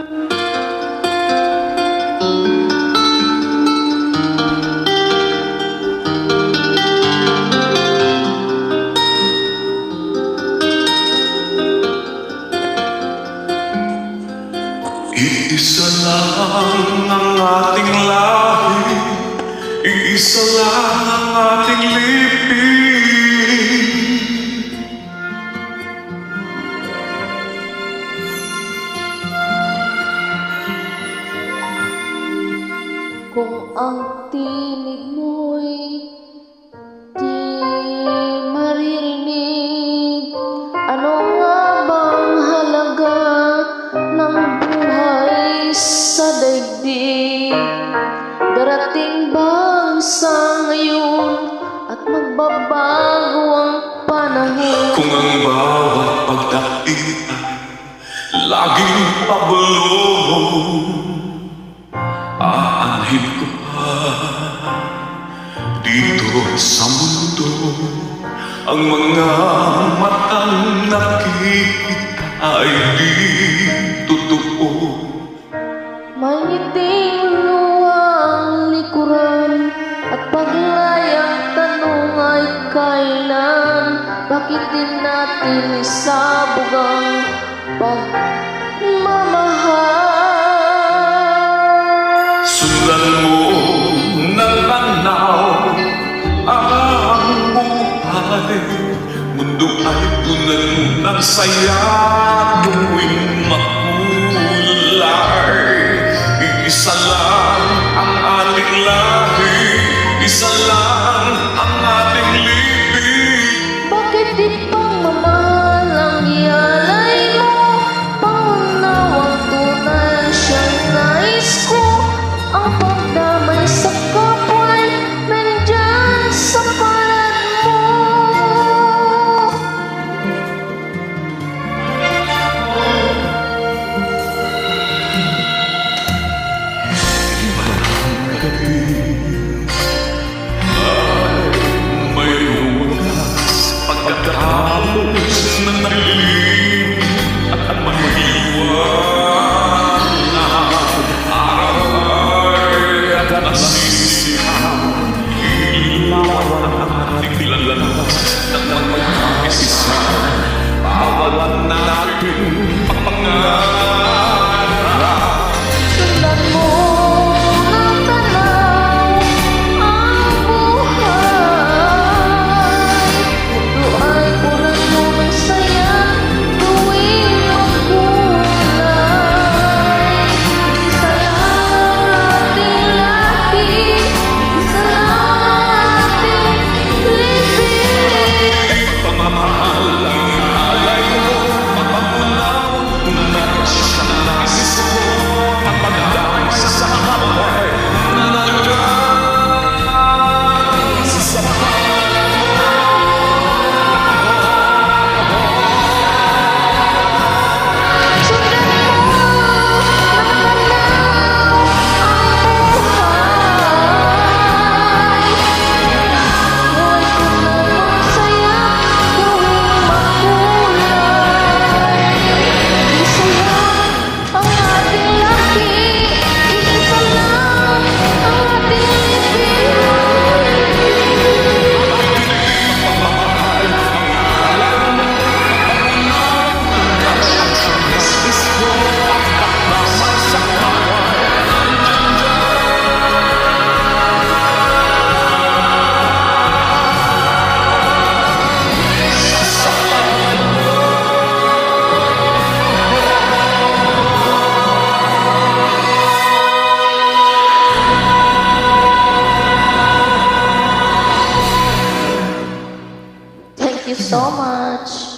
Iisa lang ang ating lahi Iisa lang ang ating lipi Kung ang tinig mo'y di maririnig Ano nga bang halaga ng buhay sa daigdig? Darating ba sa ngayon at magbabago ang panahon? Kung ang bawat pagdating laging pabulong dito sa mundo Ang mga matang nakikita ay di totoo. May ngiting luwang likuran At paglayang tanong ay kailan? Bakit din natin isabog ang pagmamahal Sundan mo ng tanaw buhay Mundo ay punan ng saya tuwing makulay. Isa lang ang ating lahi Isa lang you so much.